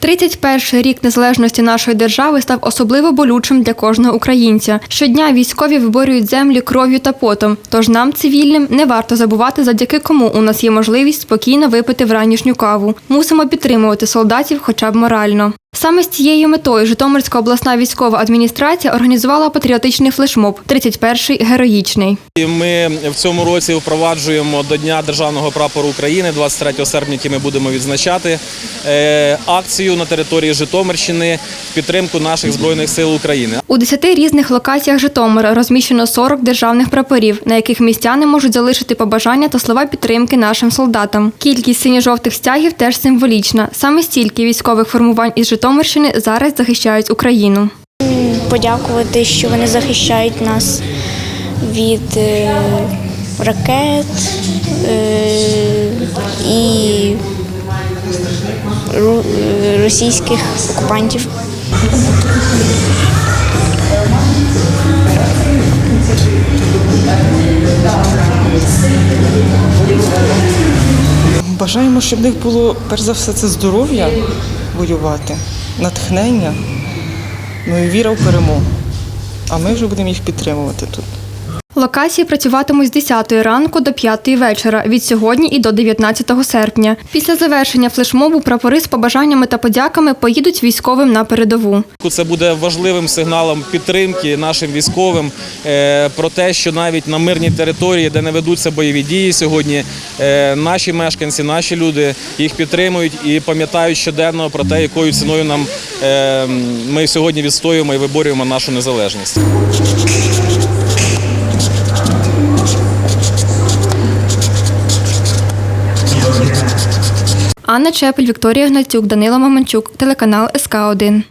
31-й рік незалежності нашої держави став особливо болючим для кожного українця. Щодня військові виборюють землі кров'ю та потом. Тож нам, цивільним, не варто забувати, завдяки кому у нас є можливість спокійно випити вранішню каву. Мусимо підтримувати солдатів, хоча б морально. Саме з цією метою Житомирська обласна військова адміністрація організувала патріотичний флешмоб «31-й героїчний. Ми в цьому році впроваджуємо до Дня державного прапору України 23 серпня, який ми будемо відзначати е, акцію на території Житомирщини в підтримку наших збройних сил України. У 10 різних локаціях Житомира розміщено 40 державних прапорів, на яких містяни можуть залишити побажання та слова підтримки нашим солдатам. Кількість синьо-жовтих стягів теж символічна. Саме стільки військових формувань із Житомирщини зараз захищають Україну. подякувати, що вони захищають нас від е, ракет е, і е, російських окупантів. Бажаємо, щоб в них було перш за все це здоров'я воювати, натхнення, ну і віра в перемогу. А ми вже будемо їх підтримувати тут. Локації працюватимуть з 10 ранку до 5 вечора від сьогодні і до 19 серпня. Після завершення флешмобу прапори з побажаннями та подяками поїдуть військовим на передову. Це буде важливим сигналом підтримки нашим військовим е, про те, що навіть на мирній території, де не ведуться бойові дії сьогодні, е, наші мешканці, наші люди їх підтримують і пам'ятають щоденно про те, якою ціною нам е, ми сьогодні відстоюємо і виборюємо нашу незалежність. Анна Чепель, Вікторія Гнатюк, Данила Маманчук, телеканал СК 1